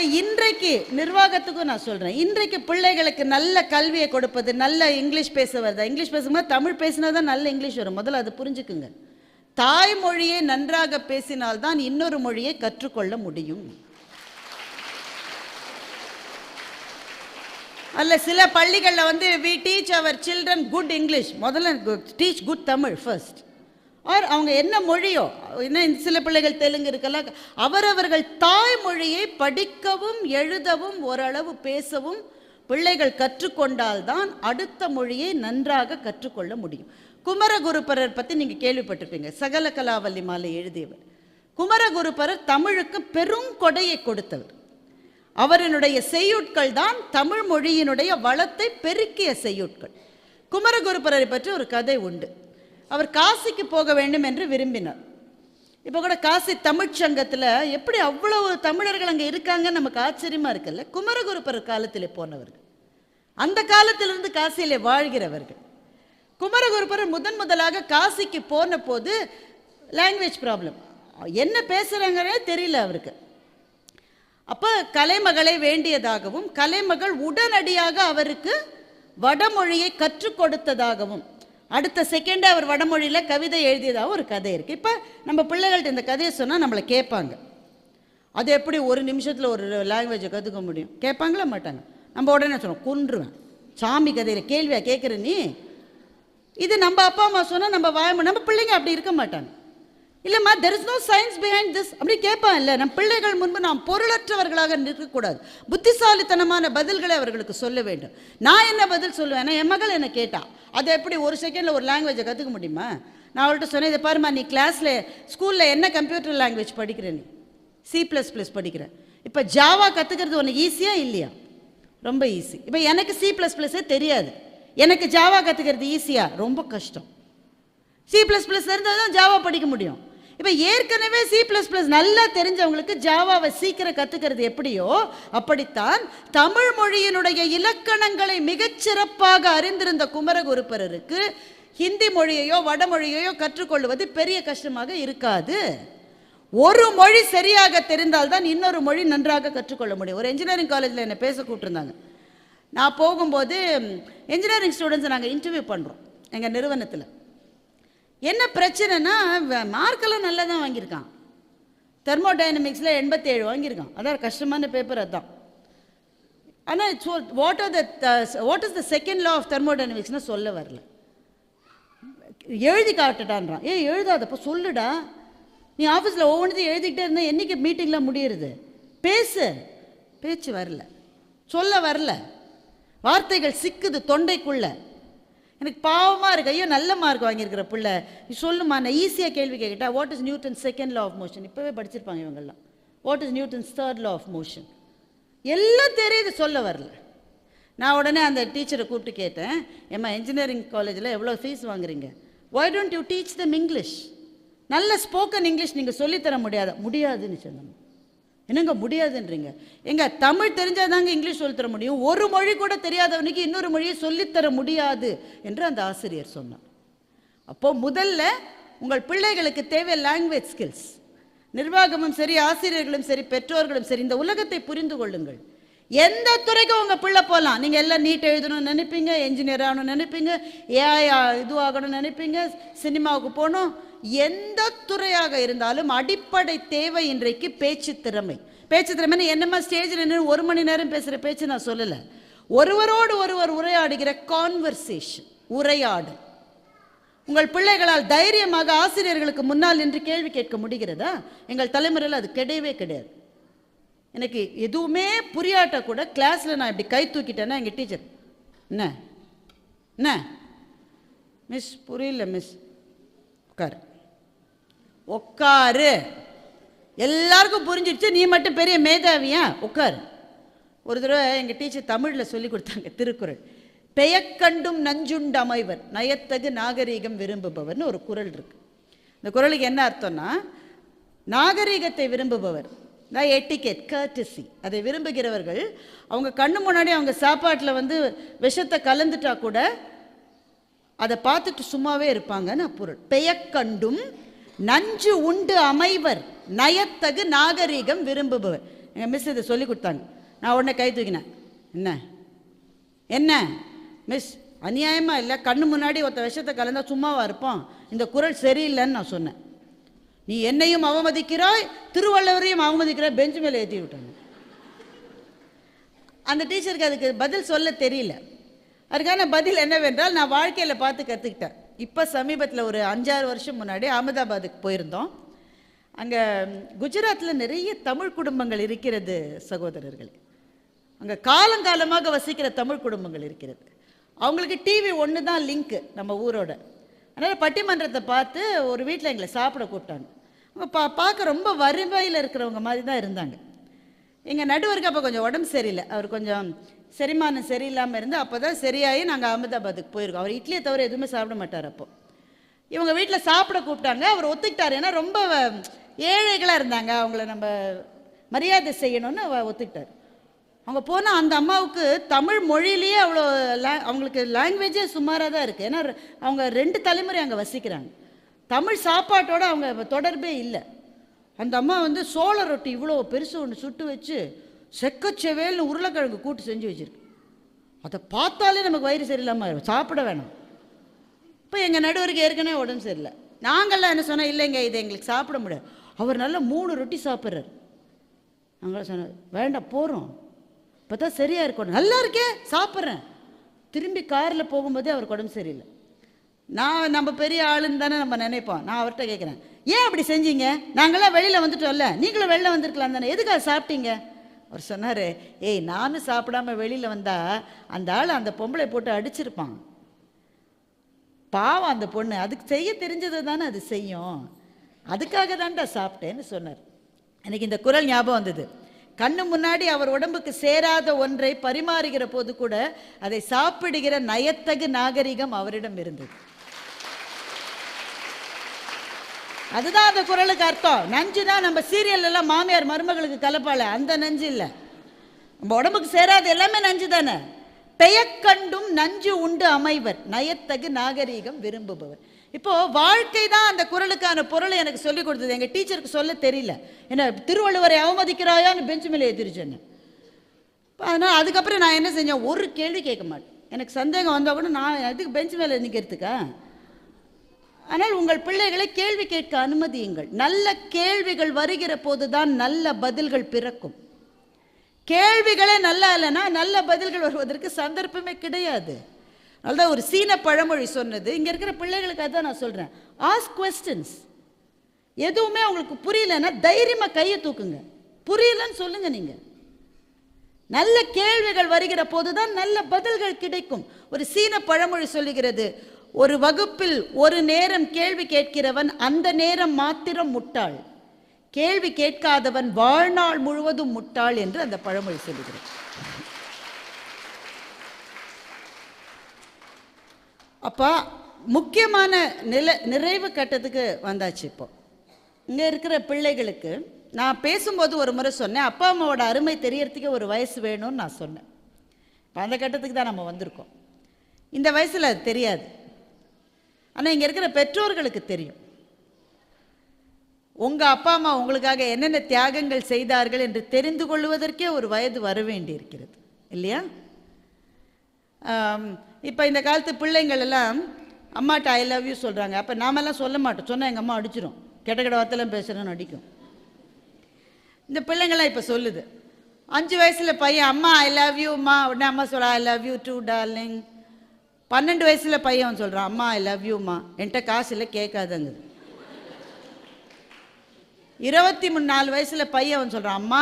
இன்றைக்கு நிர்வாகத்துக்கும் நான் சொல்கிறேன் இன்றைக்கு பிள்ளைகளுக்கு நல்ல கல்வியை கொடுப்பது நல்ல இங்கிலீஷ் பேச வருதா இங்கிலீஷ் பேசும்போது தமிழ் பேசினா தான் நல்ல இங்கிலீஷ் வரும். முதல்ல அது புரிஞ்சுக்குங்க. தாய்மொழியை நன்றாக பேசினால்தான் இன்னொரு மொழியை கற்றுக்கொள்ள முடியும். அல்ல சில பள்ளிகளில் வந்து we teach our children good English முதல்ல teach good Tamil first or அவங்க என்ன மொழியோ என்ன சில பிள்ளைகள் தெலுங்கு இருக்கலாம் அவரவர்கள் தாய்மொழியை படிக்கவும் எழுதவும் ஓரளவு பேசவும் பிள்ளைகள் கற்றுக்கொண்டால்தான் அடுத்த மொழியை நன்றாக கற்றுக்கொள்ள முடியும். குமரகுருபரர் பற்றி நீங்கள் கேள்விப்பட்டிருப்பீங்க. சகல கலாவல்லி மாலை எழுதியவர். குமரகுருபரர் தமிழுக்கு பெரும் கொடையை கொடுத்தவர். அவரினுடைய செய்யுட்கள் தான் தமிழ் மொழியினுடைய வளத்தை பெருக்கிய செய்யுட்கள். குமரகுருபரரை பற்றி ஒரு கதை உண்டு. அவர் காசிக்கு போக வேண்டும் என்று விரும்பினார். இப்போ கூட காசி தமிழ்ச்சங்கத்தில் எப்படி அவ்வளவு தமிழர்கள் அங்கே இருக்காங்கன்னு நமக்கு ஆச்சரியமாக இருக்குல்ல? குமரகுருப்பர் காலத்தில் போனவர்கள். அந்த காலத்திலிருந்து காசியிலே வாழ்கிறவர்கள். குமரகுருப்பர் முதன் முதலாக காசிக்கு போன போது லாங்குவேஜ் ப்ராப்ளம் என்ன பேசுகிறாங்கன்னே தெரியல அவருக்கு. அப்போ கலைமகளை வேண்டியதாகவும் கலைமகள் உடனடியாக அவருக்கு வடமொழியை கற்றுக் கொடுத்ததாகவும் அடுத்த செகண்டே அவர் வடமொழியில் கவிதை எழுதியதாக ஒரு கதை இருக்குது இப்போ நம்ம பிள்ளைகள்ட்ட இந்த கதையை சொன்னால் நம்மளை கேட்பாங்க. அது எப்படி ஒரு நிமிஷத்தில் ஒரு லாங்குவேஜை கற்றுக்க முடியும்? கேட்பாங்களா மாட்டாங்க? நம்ம உடனே சொன்னோம் கொன்றுவேன். சாமி கதையில் கேள்வியாக கேட்குற நீ? இது நம்ம அப்பா அம்மா சொன்னால் நம்ம வாய நம்ம பிள்ளைங்க அப்படி இருக்க மாட்டாங்க. இல்லைம்மா there is no science behind this அப்படி கேட்பான் இல்லை நம் பிள்ளைகள் முன்பு நாம் பொருளற்றவர்களாக நிற்கக்கூடாது புத்திசாலித்தனமான பதில்களை அவர்களுக்கு சொல்ல வேண்டும். நான் என்ன பதில் சொல்லுவேன் என் மகள் என்னை கேட்டான் அதை எப்படி ஒரு செகண்டில் ஒரு லாங்குவேஜை கற்றுக்க முடியுமா? நான் அவள்கிட்ட சொன்னேன் இதை பாருமா நீ கிளாஸில் ஸ்கூலில் என்ன கம்ப்யூட்டர் லாங்குவேஜ் படிக்கிற நீ? சி ப்ளஸ் ப்ளஸ் படிக்கிறேன் இப்போ ஜாவா கற்றுக்கிறது ஒன்று ஈஸியாக இல்லையா? ரொம்ப ஈஸி இப்போ எனக்கு சி ப்ளஸ் ப்ளஸ்ஸே தெரியாது. எனக்கு ஜாவா கற்றுக்கிறது ஈஸியாக ரொம்ப கஷ்டம். சி ப்ளஸ் ப்ளஸ் இருந்தால் தான் ஜாவா படிக்க முடியும். இப்போ ஏற்கனவே சி ப்ளஸ் ப்ளஸ் நல்லா தெரிஞ்சவங்களுக்கு ஜாவாவை சீக்கிரம் கற்றுக்கிறது எப்படியோ அப்படித்தான் தமிழ் மொழியினுடைய இலக்கணங்களை மிகச்சிறப்பாக அறிந்திருந்த குமரகுருப்பரருக்கு ஹிந்தி மொழியையோ வடமொழியையோ கற்றுக்கொள்வது பெரிய கஷ்டமாக இருக்காது. ஒரு மொழி சரியாக தெரிந்தால்தான் இன்னொரு மொழி நன்றாக கற்றுக்கொள்ள முடியும். ஒரு இன்ஜினியரிங் காலேஜில் என்னை பேச கூப்பிட்டுருந்தாங்க. நான் போகும்போது இன்ஜினியரிங் ஸ்டூடெண்ட்ஸை நாங்கள் இன்டர்வியூ பண்ணுறோம் எங்கள் நிறுவனத்தில். என்ன பிரச்சனைனா மார்க்கெல்லாம் நல்லா தான் வாங்கியிருக்கான். தெர்மோடைனமிக்ஸில் எண்பத்தேழு வாங்கியிருக்கான். அதான் கஷ்டமான பேப்பர் அதுதான் ஆனால் it's what are the what is the second law of தெர்மோடைனமிக்ஸ்னு சொல்ல வரல. எழுதி காட்டுட்டான்றான். ஏ எழுதாதப்போ சொல்லுடா. நீ ஆஃபீஸில் ஒவ்வொன்றையும் எழுதிக்கிட்டே இருந்தால் என்றைக்கு மீட்டிங்கில் முடியுறது? பேசு. பேச்சு வரல. சொல்ல வரல. வார்த்தைகள் சிக்குது தொண்டைக்குள்ளே. எனக்கு பாவமாக இருக்கு. ஐயோ நல்ல மார்க் வாங்கியிருக்கிற பிள்ளை. நீ சொல்லுமா நான் ஈஸியாக கேள்வி கேட்கிட்டா what is Newton second law of motion இப்போவே படிச்சிருப்பாங்க இவங்கெல்லாம். What is Newton's third law of motion எல்லாம் தெரியுது சொல்ல வரல. நான் உடனே அந்த டீச்சரை கூப்பிட்டு கேட்டேன் ஏம்மா இன்ஜினியரிங் காலேஜில் எவ்வளோ ஃபீஸ் வாங்குறீங்க? Why don't you teach them English நல்ல ஸ்போக்கன் இங்கிலீஷ் நீங்கள் சொல்லித்தர முடியாத முடியாதுன்னு சொன்னோம் என்னங்க முடியாதுன்றீங்க? எங்க தமிழ் தெரிஞ்சாதாங்க இங்கிலீஷ் சொல்லித்தர முடியும். ஒரு மொழி கூட தெரியாதவனுக்கு இன்னொரு மொழியை சொல்லித்தர முடியாது என்று அந்த ஆசிரியர் சொன்னார். அப்போ முதல்ல உங்கள் பிள்ளைகளுக்கு தேவை லாங்குவேஜ் ஸ்கில்ஸ் நிர்வாகமும் சரி ஆசிரியர்களும் சரி பெற்றோர்களும் சரி இந்த உலகத்தை புரிந்து கொள்ளுங்கள். எந்த துறைக்கும் உங்கள் பிள்ளை போகலாம் நீங்கள் எல்லாம் நீட் எழுதணும்னு நினைப்பீங்க என்ஜினியர் ஆகணும்னு நினைப்பீங்க ஏஐ இதுவாகணும்னு நினைப்பீங்க சினிமாவுக்கு போகணும் எந்த துறையாக இருந்தாலும் அடிப்படை தேவை இன்றைக்கு பேச்சு திறமை. பேச்சு திறமைன்னு என்னமா ஸ்டேஜில் நின்று ஒரு மணி நேரம் பேசுகிற பேச்சு நான் சொல்லலை. ஒருவரோடு ஒருவர் உரையாடுகிற கான்வர்சேஷன் உரையாடு உங்கள் பிள்ளைகளால் தைரியமாக ஆசிரியர்களுக்கு முன்னால் நின்று கேள்வி கேட்க முடிகிறதா? எங்கள் தலைமுறையில் அது கிடையவே கிடையாது. எனக்கு எதுவுமே புரியாட்ட கூட கிளாஸில் நான் இப்படி கை தூக்கிட்டேன்னா எங்கள் டீச்சர் என்ன? என்ன? மிஸ் புரியல மிஸ் உட்காரு. உட்காரு எல்லாருக்கும் புரிஞ்சிடுச்சு நீ மட்டும் பெரிய மேதாவியா? உட்காரு ஒரு தடவை எங்கள் டீச்சர் தமிழில் சொல்லி கொடுத்தாங்க திருக்குறள். பெயக்கண்டும் நஞ்சுண்டு அமைவர் நயத்தகு நாகரீகம் விரும்புபவர்னு ஒரு குறள் இருக்கு. இந்த குறளுக்கு என்ன அர்த்தம்னா நாகரீகத்தை விரும்புபவர் நான் எட்டிகேட் கர்டிசி அதை விரும்புகிறவர்கள் அவங்க கண்ணு முன்னாடி அவங்க சாப்பாட்டில் வந்து விஷத்தை கலந்துட்டா கூட அதை பார்த்துட்டு சும்மாவே இருப்பாங்கன்னு பொருள் பெயக்கண்டும் நஞ்சு உண்டு அமைவர் நயத்தகு நாகரீகம் விரும்புபவர். எங்கள் மிஸ் இதை சொல்லி கொடுத்தாங்க. நான் உடனே கை தூக்கினேன். என்ன? என்ன? மிஸ் அநியாயமாக இல்லை? கண்ணு முன்னாடி ஒருத்த விஷத்தை கலந்தால் சும்மாவாக இருப்போம் இந்த குரல் சரியில்லைன்னு நான் சொன்னேன். நீ என்னையும் அவமதிக்கிறாய் திருவள்ளுவரையும் அவமதிக்கிறாய் பெஞ்சு மேலே ஏற்றி விட்டாங்க. அந்த டீச்சருக்கு அதுக்கு பதில் சொல்ல தெரியல. அதுக்கான பதில் என்னவென்றால் நான் வாழ்க்கையில் பார்த்து கற்றுக்கிட்டேன் இப்போ சமீபத்தில் ஒரு அஞ்சாறு வருஷம் முன்னாடி அகமதாபாத்துக்கு போயிருந்தோம். அங்கே குஜராத்தில் நிறைய தமிழ் குடும்பங்கள் இருக்கிறது சகோதரர்களே. அங்கே காலங்காலமாக வசிக்கிற தமிழ் குடும்பங்கள் இருக்கிறது. அவங்களுக்கு டிவி ஒன்று தான் லிங்க்கு நம்ம ஊரோட. அதனால் பட்டிமன்றத்தை பார்த்து ஒரு வீட்டில் எங்களை சாப்பிட கூப்பிட்டாங்க. அவங்க பா பார்க்க ரொம்ப வறுமையில் இருக்கிறவங்க மாதிரி தான் இருந்தாங்க. எங்கள் நடுவருக்கு அப்போ கொஞ்சம் உடம்பு சரியில்லை. அவர் கொஞ்சம் செரிமானம் சரியில்லாமல் இருந்து அப்போ தான் சரியாகி நாங்கள் அகமதாபாத்துக்கு போயிருக்கோம். அவர் இட்லியை தவிர எதுவுமே சாப்பிட மாட்டார் அப்போ. இவங்க வீட்டில் சாப்பிட கூப்பிட்டாங்க. அவர் ஒத்துக்கிட்டார். ஏன்னா ரொம்ப ஏழைகளாக இருந்தாங்க. அவங்கள நம்ம மரியாதை செய்யணும்னு அவ ஒத்துக்கிட்டார். அவங்க போனால் அந்த அம்மாவுக்கு தமிழ் மொழியிலேயே அவ்வளோ லே அவங்களுக்கு லாங்குவேஜே சுமாராக தான் இருக்குது ஏன்னா அவங்க ரெண்டு தலைமுறை அங்கே வசிக்கிறாங்க. தமிழ் சாப்பாட்டோட அவங்க தொடர்பே இல்லை. அந்த அம்மா வந்து சோள ரொட்டி இவ்வளோ பெருசு ஒன்று சுட்டு வச்சு செக்கச்செவேல்னு உருளைக்கிழங்கு கூட்டு செஞ்சு வச்சுருக்கு. அதை பார்த்தாலே நமக்கு வயிறு சரியில்லாமல் ஆயிடும் சாப்பிட வேணாம். இப்போ எங்கள் நடுவருக்கு ஏற்கனவே உடம்பு சரியில்லை. நாங்கள்லாம் என்ன சொன்னால் இல்லைங்க இதை எங்களுக்கு சாப்பிட முடியாது. அவர் நல்லா மூணு ரொட்டி சாப்பிட்றாரு. நாங்களாம் சொன்ன வேண்டாம் போகிறோம் இப்போ தான் சரியாக இருக்கணும் நல்லா இருக்கே சாப்பிட்றேன். திரும்பி காரில் போகும்போதே அவருக்கு உடம்பு சரியில்லை. நான் நம்ம பெரிய ஆளுன்னு தானே நம்ம நினைப்போம். நான் அவர்கிட்ட கேட்குறேன் ஏன் அப்படி செஞ்சீங்க? நாங்களாம் வெளியில் வந்துட்டோம்ல. நீங்களும் வெளில வந்திருக்கலாம் தானே. எதுக்காக சாப்பிட்டீங்க? அவர் சொன்னார் ஏய் நானும் சாப்பிடாம வெளியில் வந்தா அந்த ஆள் அந்த பொம்பளை போட்டு அடிச்சிருப்பான். பாவம் அந்த பொண்ணு. அதுக்கு செய்ய தெரிஞ்சது தானே அது செய்யும். அதுக்காக தான்டா சாப்பிட்டேன்னு சொன்னார். எனக்கு இந்த குரல் ஞாபகம் வந்தது. கண்ணு முன்னாடி அவர் உடம்புக்கு சேராத ஒன்றை பரிமாறுகிற போது கூட அதை சாப்பிடுகிற நயத்தகு நாகரிகம் அவரிடம் இருந்தது. அதுதான் அந்த குரலுக்கு அர்த்தம். நஞ்சு தான் நம்ம சீரியல் எல்லாம் மாமியார் மருமகளுக்கு கலப்பால அந்த நஞ்சு இல்லை. நம்ம உடம்புக்கு சேராது. எல்லாமே நஞ்சு தானே பெயக்கண்டும் நஞ்சு உண்டு அமைவர். நயத்தகு நாகரீகம் விரும்புபவர். இப்போ வாழ்க்கை தான் அந்த குரலுக்கான பொருளை எனக்கு சொல்லி கொடுத்தது. எங்கள் டீச்சருக்கு சொல்ல தெரியல. என்ன திருவள்ளுவரை அவமதிக்கிறாயான்னு பெஞ்சு மேலே எதிரிச்சேன்னு அதனால் அதுக்கப்புறம் நான் என்ன செஞ்சேன்? ஒரு கேள்வி கேட்க மாட்டேன். எனக்கு சந்தேகம் வந்தால் கூட நான் அதுக்கு பெஞ்சு மேலே நிற்கிறதுக்கா ஆனால் உங்கள் பிள்ளைகளை கேள்வி கேட்க அனுமதியுங்கள். நல்ல கேள்விகள் வருகிற போதுதான் நல்ல பதில்கள் பிறக்கும். கேள்விகளே நல்லா இல்லைன்னா நல்ல பதில்கள் வருவதற்கு சந்தர்ப்பமே கிடையாது. அதுதான் ஒரு சீன பழமொழி சொன்னது. இங்கே இருக்கிற பிள்ளைகளுக்கு அதான் நான் சொல்கிறேன் ஆஸ்க் கொஸ்டின்ஸ் எதுவுமே உங்களுக்கு புரியலன்னா தைரியமாக கையை தூக்குங்க. புரியலன்னு சொல்லுங்க நீங்கள் நல்ல கேள்விகள் வருகிற போது தான் நல்ல பதில்கள் கிடைக்கும். ஒரு சீன பழமொழி சொல்லுகிறது. ஒரு வகுப்பில் ஒரு நேரம் கேள்வி கேட்கிறவன் அந்த நேரம் மாத்திரம் முட்டாள். கேள்வி கேட்காதவன் வாழ்நாள் முழுவதும் முட்டாள் என்று அந்த பழமொழி சொல்லுகிறேன் அப்போ முக்கியமான நில நிறைவு கட்டத்துக்கு வந்தாச்சு இப்போ. இங்கே இருக்கிற பிள்ளைகளுக்கு நான் பேசும்போது ஒரு முறை சொன்னேன் அப்பா அம்மாவோட அருமை தெரியறதுக்கே ஒரு வயசு வேணும்னு நான் சொன்னேன். இப்போ அந்த கட்டத்துக்கு தான் நம்ம வந்திருக்கோம். இந்த வயசில் அது தெரியாது. ஆனால் இங்கே இருக்கிற பெற்றோர்களுக்கு தெரியும். உங்கள் அப்பா அம்மா உங்களுக்காக என்னென்ன தியாகங்கள் செய்தார்கள் என்று தெரிந்து கொள்வதற்கே ஒரு வயது வர வேண்டி இருக்கிறது இல்லையா இப்போ இந்த காலத்து பிள்ளைங்கள் எல்லாம் அம்மாட்ட ஐ லவ் யூ சொல்கிறாங்க அப்போ நாமெல்லாம் சொல்ல மாட்டோம். சொன்னால் எங்கள் அம்மா அடிச்சிடும் கெட்ட கெட்ட வார்த்தைலாம் பேசுகிறேன்னு அடிக்கும். இந்த பிள்ளைங்களாம் இப்போ சொல்லுது. அஞ்சு வயசில் பையன் அம்மா ஐ லவ் யூ அம்மா உடனே அம்மா சொல்ல I love you too darling பன்னெண்டு வயசில் பையன் சொல்கிறான் அம்மா ஐ லவ் யூம்மா என்கிட்ட காசு இல்லை கேட்காதங்குது. இருபத்தி மூணு நாலு வயசில் பையன் அவன் சொல்கிறான் அம்மா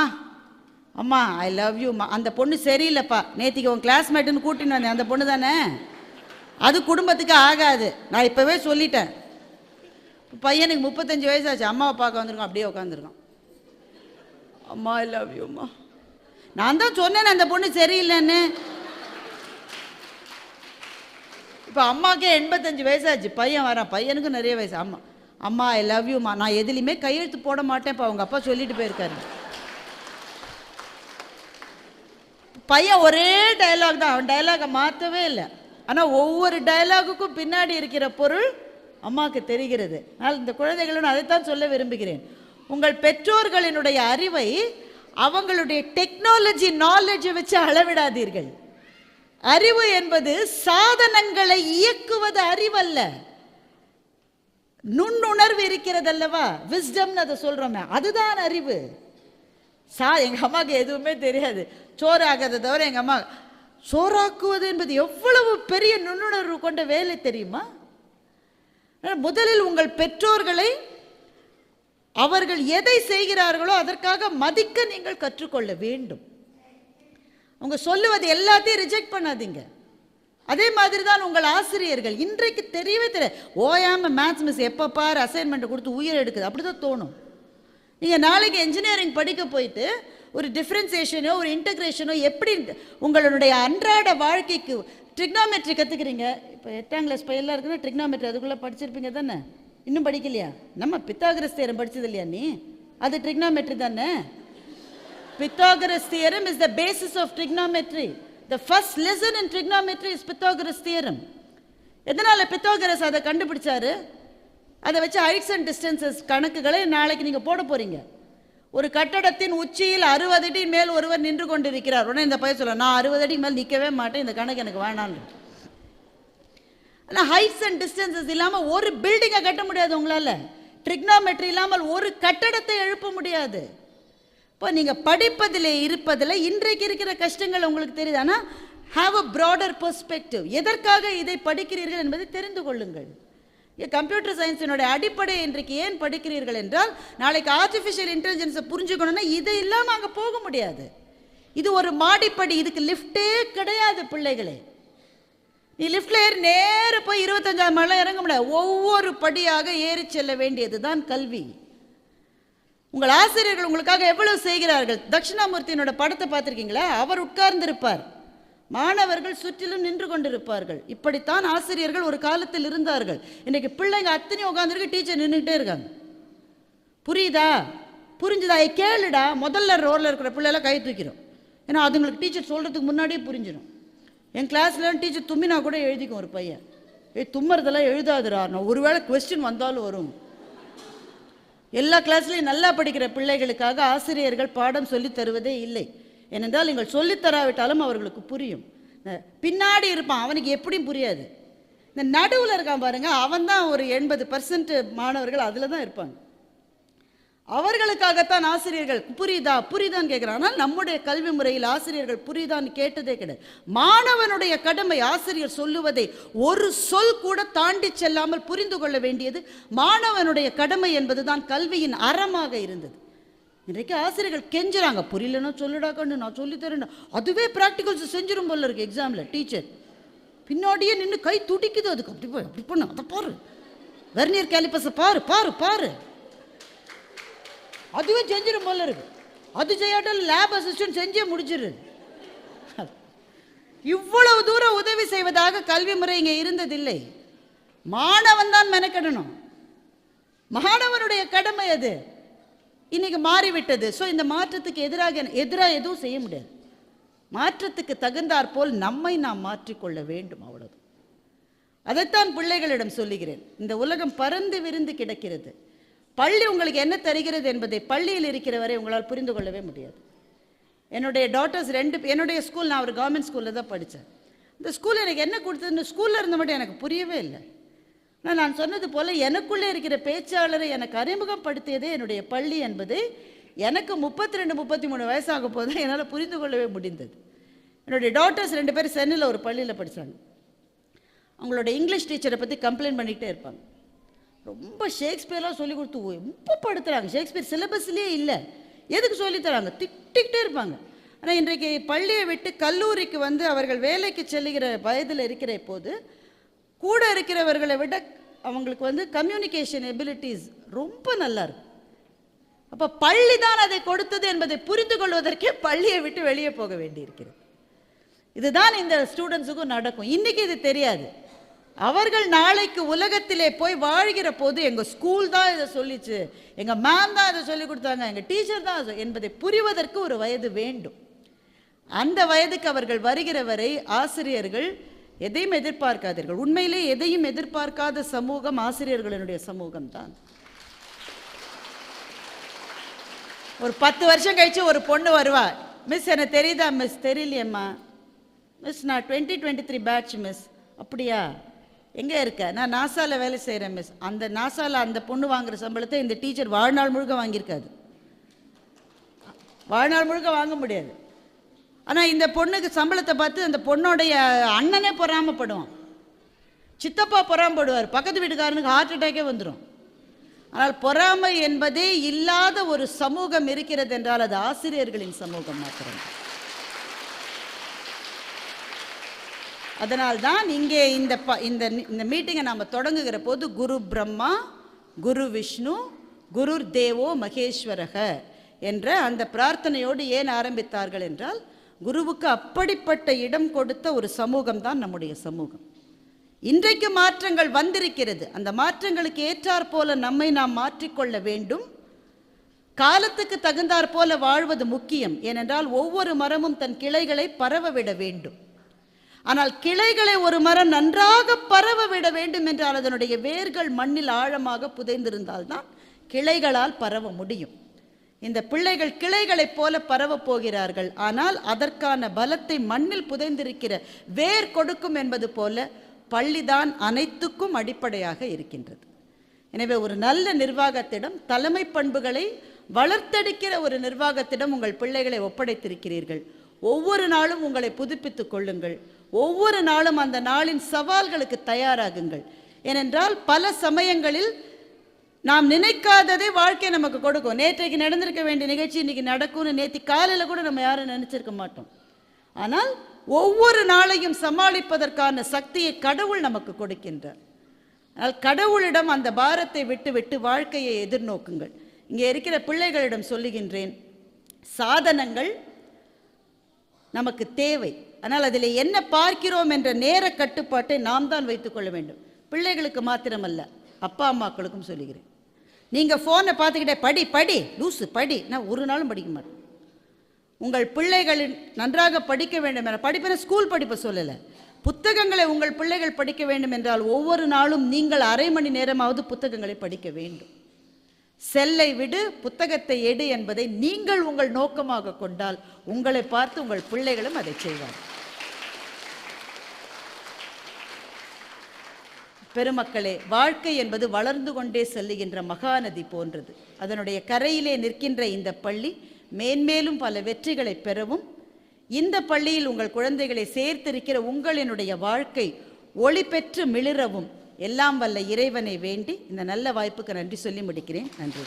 அம்மா ஐ லவ் யூம்மா அந்த பொண்ணு சரியில்லைப்பா. நேத்திக்கு உன் கிளாஸ்மேட்டுன்னு கூட்டின்னு வந்தேன் அந்த பொண்ணு தானே? அது குடும்பத்துக்கு ஆகாது. நான் இப்போவே சொல்லிட்டேன். பையனுக்கு முப்பத்தஞ்சு வயசாச்சு அம்மாவை பார்க்க வந்திருக்கோம் அப்படியே உட்காந்துருக்கோம் அம்மா ஐ லவ் யூம்மா நான் தான் சொன்னேன் அந்த பொண்ணு சரியில்லைன்னு. இப்போ அம்மாக்கே எண்பத்தஞ்சு வயசாச்சு. பையன் வரான். பையனுக்கும் நிறைய வயசு. அம்மா அம்மா ஐ லவ் யூம்மா நான் எதுலேயுமே கையெழுத்து போட மாட்டேன். இப்போ அவங்க அப்பா சொல்லிட்டு போயிருக்காரு. பையன் ஒரே டயலாக் தான். அவன் டயலாகை மாற்றவே இல்லை. ஆனால் ஒவ்வொரு டயலாகுக்கும் பின்னாடி இருக்கிற பொருள் அம்மாவுக்கு தெரிகிறது. ஆனால் இந்த குழந்தைகளும் அதைத்தான் சொல்ல விரும்புகிறேன். உங்கள் பெற்றோர்களினுடைய அறிவை அவங்களுடைய டெக்னாலஜி நாலேஜை வச்சு அளவிடாதீர்கள். அறிவு என்பது சாதனங்களை இயக்குவது அறிவல்ல. நுண்ணுணர்வு இருக்கிறது அல்லவா விஸ்டம்னு அதை சொல்றோமே அதுதான் அறிவு. சா எங்க அம்மாவுக்கு எதுவுமே தெரியாது. சோறாகிறத தவிர எங்க அம்மா சோறாக்குவது என்பது எவ்வளவு பெரிய நுண்ணுணர்வு கொண்ட வேலை தெரியுமா? முதலில் உங்கள் பெற்றோர்களை அவர்கள் எதை செய்கிறார்களோ அதற்காக மதிக்க நீங்கள் கற்றுக்கொள்ள வேண்டும். அவங்க சொல்லுவது எல்லாத்தையும் ரிஜெக்ட் பண்ணாதீங்க. அதே மாதிரி தான் உங்கள் ஆசிரியர்கள். இன்றைக்கு தெரியவே தெரியாது ஓயாமல் மேத்ஸ் மிஸ் எப்போ பார் அசைன்மெண்ட் கொடுத்து உயிர் எடுக்குது. அப்படி தான் தோணும். நீங்கள் நாளைக்கு இன்ஜினியரிங் படிக்க போயிட்டு ஒரு டிஃப்ரென்சியேஷனோ ஒரு இன்டகிரேஷனோ எப்படி உங்களுடைய அன்றாட வாழ்க்கைக்கு ட்ரிக்னாமெட்ரி கற்றுக்குறீங்க இப்போ எட்டாம் கிளாஸ் பையெல்லாம் இருக்குன்னா ட்ரிக்னாமெட்ரி அதுக்குள்ளே படிச்சிருப்பீங்க தானே? இன்னும் படிக்கலையா? நம்ம பித்தாகிரஸ்தேரம் படிச்சது இல்லையா நீ? அது ட்ரிக்னாமெட்ரி தானே? Pythagoras theorem is the basis of trigonometry. The first lesson in trigonometry is Pythagoras theorem. எதனால பித்தோகரஸ் அதை கண்டுபிடிச்சாரு? அதை வச்சு ஹைட்ஸ் அண்ட் டிஸ்டன்சஸ் கணக்குகளை நாளைக்கு நீங்கள் போட போறீங்க. ஒரு கட்டடத்தின் உச்சியில் அறுபது அடி மேல் ஒருவர் நின்று கொண்டிருக்கிறார். உடனே இந்த பையன் சொல்ல நான் அறுபது அடி மேல் நிற்கவே மாட்டேன். இந்த கணக்கு எனக்கு வேணான்னு ஆனால் ஹைட்ஸ் அண்ட் டிஸ்டன்சஸ் இல்லாமல் ஒரு பில்டிங்கை கட்ட முடியாது உங்களால். ட்ரிக்னாமெட்ரி இல்லாமல் ஒரு கட்டடத்தை எழுப்ப முடியாது. இப்போ நீங்கள் படிப்பதில் இருப்பதில் இன்றைக்கு இருக்கிற கஷ்டங்கள் உங்களுக்கு தெரியுது. ஆனால் ஹாவ் அ ப்ராடர் பெர்ஸ்பெக்டிவ் எதற்காக இதை படிக்கிறீர்கள் என்பதை தெரிந்து கொள்ளுங்கள். கம்ப்யூட்டர் சயின்ஸினுடைய அடிப்படை இன்றைக்கு ஏன் படிக்கிறீர்கள் என்றால் நாளைக்கு ஆர்டிஃபிஷியல் இன்டெலிஜென்ஸை புரிஞ்சுக்கணும்னா இதை இல்லாமல் அங்கே போக முடியாது. இது ஒரு மாடிப்படி இதுக்கு லிஃப்டே கிடையாது பிள்ளைகளே. நீ லிஃப்டில் ஏறி நேர போய் இருபத்தஞ்சாம் மலை இறங்க முடியாது. ஒவ்வொரு படியாக ஏறி செல்ல வேண்டியது தான் கல்வி. உங்கள் ஆசிரியர்கள் உங்களுக்காக எவ்வளவு செய்கிறார்கள்? தட்சிணாமூர்த்தியினோட படத்தை பார்த்துருக்கீங்களா? அவர் உட்கார்ந்திருப்பார். மாணவர்கள் சுற்றிலும் நின்று கொண்டிருப்பார்கள். இப்படித்தான் ஆசிரியர்கள் ஒரு காலத்தில் இருந்தார்கள். இன்னைக்கு பிள்ளைங்க அத்தனையும் உட்காந்துருக்கு டீச்சர் நின்றுட்டே இருக்காங்க. புரியுதா? புரிஞ்சுதா? ஏய், கேளுடா. முதல்ல ரோலில் இருக்கிற பிள்ளைலாம் கை தூக்கிறோம் ஏன்னா அதுங்களுக்கு டீச்சர் சொல்கிறதுக்கு முன்னாடியே புரிஞ்சிடும் என் கிளாஸில் டீச்சர் தும்மினா கூட எழுதிக்கும் ஒரு பையன். ஏய் தும்மறதெல்லாம் எழுதாதுரா நான் ஒருவேளை கொஸ்டின் வந்தாலும் வரும். எல்லா கிளாஸ்லையும் நல்லா படிக்கிற பிள்ளைகளுக்காக ஆசிரியர்கள் பாடம் சொல்லித் தருவதே இல்லை. ஏனென்றால் நீங்கள் சொல்லித் தராவிட்டாலும் அவர்களுக்கு புரியும். பின்னாடி இருப்பான் அவனுக்கு எப்படியும் புரியாது. இந்த நடுவில் இருக்கான் பாருங்கள் அவன் தான் ஒரு எண்பது பர்சன்ட் மாணவர்கள் அதில் தான் இருப்பாங்க. அவர்களுக்காகத்தான் ஆசிரியர்கள் புரியுதா? புரியுதான்னு கேட்குறாங்க ஆனால் நம்முடைய கல்வி முறையில் ஆசிரியர்கள் புரியுதான்னு கேட்டதே கிடையாது. மாணவனுடைய கடமை ஆசிரியர் சொல்லுவதை ஒரு சொல் கூட தாண்டி செல்லாமல் புரிந்து கொள்ள வேண்டியது மாணவனுடைய கடமை என்பதுதான் கல்வியின் அறமாக இருந்தது. இன்றைக்கு ஆசிரியர்கள் கெஞ்சுறாங்க. புரியலன்னா சொல்லுடா கண்ணு நான் சொல்லித்தரேன் அதுவே ப்ராக்டிகல்ஸ் செஞ்சிடும் போல இருக்கு எக்ஸாமில் டீச்சர் பின்னாடியே நின்று கை துடிக்குது அதுக்கு. அப்படி போய் அப்படி பண்ணு. அதை பாரு. வெர்னியர் கேலிப்பஸை பாரு பாரு பாரு. அதுவே செஞ்சிடும் போல இருக்கு. அது செய்யாட்டாலும் லேப் அசிஸ்டன்ட் செஞ்சே முடிச்சிடுது இவ்வளவு தூரம் உதவி செய்வதாக கல்வி முறை இங்கே இருந்ததில்லை. மாணவன் தான் மெனக்கெடணும். மாணவனுடைய கடமை அது. இன்னைக்கு மாறிவிட்டது. ஸோ இந்த மாற்றத்துக்கு எதிராக எதிராக எதுவும் செய்ய முடியாது. மாற்றத்துக்கு தகுந்தாற் போல் நம்மை நாம் மாற்றிக்கொள்ள வேண்டும் அவ்வளவு. அதைத்தான் பிள்ளைகளிடம் சொல்லுகிறேன். இந்த உலகம் பறந்து விருந்து கிடக்கிறது. பள்ளி உங்களுக்கு என்ன தருகிறது என்பதை பள்ளியில் இருக்கிற வரை உங்களால் புரிந்து கொள்ளவே முடியாது. என்னுடைய டாட்டர்ஸ் ரெண்டு என்னுடைய ஸ்கூல் நான் ஒரு கவர்மெண்ட் ஸ்கூலில் தான் படித்தேன். இந்த ஸ்கூல் எனக்கு என்ன கொடுத்ததுன்னு ஸ்கூலில் இருந்த மட்டும் எனக்கு புரியவே இல்லை. ஆனால் நான் சொன்னது போல் எனக்குள்ளே இருக்கிற பேச்சாளரை எனக்கு அறிமுகப்படுத்தியதே என்னுடைய பள்ளி என்பது எனக்கு முப்பத்தி ரெண்டு முப்பத்தி மூணு வயசாக போது என்னால் புரிந்து கொள்ளவே முடிந்தது. என்னுடைய டாட்டர்ஸ் ரெண்டு பேரும் சென்னையில் ஒரு பள்ளியில் படித்தாங்க அவங்களோட இங்கிலீஷ் டீச்சரை பற்றி கம்ப்ளைண்ட் பண்ணிக்கிட்டே இருப்பாங்க. ரொம்ப ஷேக்ஸ்பியர்லாம் சொல்லி கொடுத்து ரொம்ப படுத்துகிறாங்க ஷேக்ஸ்பியர் சிலபஸ்லேயே இல்லை. எதுக்கு சொல்லித் தராங்க? திட்டிக்கிட்டே இருப்பாங்க. ஆனால் இன்றைக்கு பள்ளியை விட்டு கல்லூரிக்கு வந்து அவர்கள் வேலைக்கு செல்லுகிற வயதில் இருக்கிற போது கூட இருக்கிறவர்களை விட அவங்களுக்கு வந்து கம்யூனிகேஷன் எபிலிட்டிஸ் ரொம்ப நல்லா இருக்கு. அப்போ பள்ளி தான் அதை கொடுத்தது என்பதை புரிந்து கொள்வதற்கே பள்ளியை விட்டு வெளியே போக வேண்டியிருக்கிறது. இதுதான் இந்த ஸ்டூடெண்ட்ஸுக்கும் நடக்கும். இன்றைக்கி இது தெரியாது. அவர்கள் நாளைக்கு உலகத்திலே போய் வாழ்கிற போது எங்கள் ஸ்கூல் தான் இதை சொல்லிச்சு. எங்கள் மேம் தான் இதை சொல்லி கொடுத்தாங்க. எங்கள் டீச்சர் தான் என்பதை புரிவதற்கு ஒரு வயது வேண்டும். அந்த வயதுக்கு அவர்கள் வருகிற வரை ஆசிரியர்கள் எதையும் எதிர்பார்க்காதீர்கள். உண்மையிலே எதையும் எதிர்பார்க்காத சமூகம் ஆசிரியர்களினுடைய சமூகம் தான். ஒரு பத்து வருஷம் கழிச்சு ஒரு பொண்ணு வருவா. மிஸ் எனக்கு தெரியுதா மிஸ் தெரியலையம்மா. மிஸ் நான் twenty twenty three batch miss அப்படியா? எங்கே இருக்க? நான் நாசாவில் வேலை செய்கிறேன் மிஸ் அந்த நாசாவில் அந்த பொண்ணு வாங்குகிற சம்பளத்தை இந்த டீச்சர் வாழ்நாள் முழுக்க வாங்கியிருக்காது. வாழ்நாள் முழுக்க வாங்க முடியாது. ஆனால் இந்த பொண்ணுக்கு சம்பளத்தை பார்த்து அந்த பொண்ணோடைய அண்ணனே பொறாமப்படுவான். சித்தப்பா பொறாமப்படுவார். பக்கத்து வீட்டுக்காரனுக்கு ஹார்ட் அட்டாக்கே வந்துடும் ஆனால் பொறாமை என்பதே இல்லாத ஒரு சமூகம் இருக்கிறது என்றால் அது ஆசிரியர்களின் சமூகம் மாத்திரம் அதனால்தான் இங்கே இந்த ப இந்த இந்த மீட்டிங்கை நாம் தொடங்குகிற போது குரு பிரம்மா குரு விஷ்ணு குரு தேவோ மகேஸ்வரக என்ற அந்த பிரார்த்தனையோடு ஏன் ஆரம்பித்தார்கள் என்றால் குருவுக்கு அப்படிப்பட்ட இடம் கொடுத்த ஒரு சமூகம் தான் நம்முடைய சமூகம். இன்றைக்கு மாற்றங்கள் வந்திருக்கிறது. அந்த மாற்றங்களுக்கு ஏற்றாற் போல நம்மை நாம் மாற்றிக்கொள்ள வேண்டும். காலத்துக்கு தகுந்தாற் போல வாழ்வது முக்கியம். ஏனென்றால் ஒவ்வொரு மரமும் தன் கிளைகளை பரவ விட வேண்டும். ஆனால் கிளைகளை ஒரு மரம் நன்றாக பரவ விட வேண்டும் என்றால் அதனுடைய வேர்கள் மண்ணில் ஆழமாக புதைந்திருந்தால்தான் கிளைகளால் பரவ முடியும். இந்த பிள்ளைகள் கிளைகளைப் போல பரவப் போகிறார்கள். ஆனால் அதற்கான பலத்தை மண்ணில் புதைந்திருக்கிற வேர் கொடுக்கும் என்பது போல பள்ளிதான் அனைத்துக்கும் அடிப்படையாக இருக்கின்றது. எனவே ஒரு நல்ல நிர்வாகத்திடம் தலைமை பண்புகளை வளர்த்தெடுக்கிற ஒரு நிர்வாகத்திடம் உங்கள் பிள்ளைகளை ஒப்படைத்திருக்கிறீர்கள். ஒவ்வொரு நாளும் உங்களை புதுப்பித்துக் கொள்ளுங்கள். ஒவ்வொரு நாளும் அந்த நாளின் சவால்களுக்கு தயாராகுங்கள். ஏனென்றால் பல சமயங்களில் நாம் நினைக்காததே வாழ்க்கை நமக்கு கொடுக்கும். நேற்றைக்கு நடந்திருக்க வேண்டிய நிகழ்ச்சி இன்றைக்கி நடக்கும்னு நேற்று காலையில் கூட நம்ம யாரும் நினச்சிருக்க மாட்டோம். ஆனால் ஒவ்வொரு நாளையும் சமாளிப்பதற்கான சக்தியை கடவுள் நமக்கு கொடுக்கின்றார். ஆனால் கடவுளிடம் அந்த பாரத்தை விட்டு விட்டு வாழ்க்கையை எதிர்நோக்குங்கள். இங்கே இருக்கிற பிள்ளைகளிடம் சொல்லுகின்றேன் சாதனங்கள் நமக்கு தேவை. ஆனால் அதில் என்ன பார்க்கிறோம் என்ற நேர கட்டுப்பாட்டை நாம் தான் வைத்துக்கொள்ள வேண்டும். பிள்ளைகளுக்கு மாத்திரமல்ல அப்பா அம்மாக்களுக்கும் சொல்லுகிறேன். நீங்கள் ஃபோனை பார்த்துக்கிட்டே படி படி லூசு படி. நான் ஒரு நாளும் படிக்க மாட்டேன். உங்கள் பிள்ளைகளின் நன்றாக படிக்க வேண்டும் என படிப்பின ஸ்கூல் படிப்பை சொல்லலை. புத்தகங்களை உங்கள் பிள்ளைகள் படிக்க வேண்டும் என்றால் ஒவ்வொரு நாளும் நீங்கள் அரை மணி நேரமாவது புத்தகங்களை படிக்க வேண்டும். செல்லை விடு புத்தகத்தை எடு என்பதை நீங்கள் உங்கள் நோக்கமாக கொண்டால் உங்களை பார்த்து உங்கள் பிள்ளைகளும் அதை செய்வார் பெருமக்களே வாழ்க்கை என்பது வளர்ந்து கொண்டே செல்லுகின்ற மகாநதி போன்றது. அதனுடைய கரையிலே நிற்கின்ற இந்த பள்ளி மேன்மேலும் பல வெற்றிகளை பெறவும் இந்த பள்ளியில் உங்கள் குழந்தைகளை சேர்த்திருக்கிற உங்களினுடைய வாழ்க்கை ஒளி பெற்று மிளிரவும் எல்லாம் வல்ல இறைவனை வேண்டி இந்த நல்ல வாய்ப்புக்கு நன்றி சொல்லி முடிக்கிறேன். நன்றி.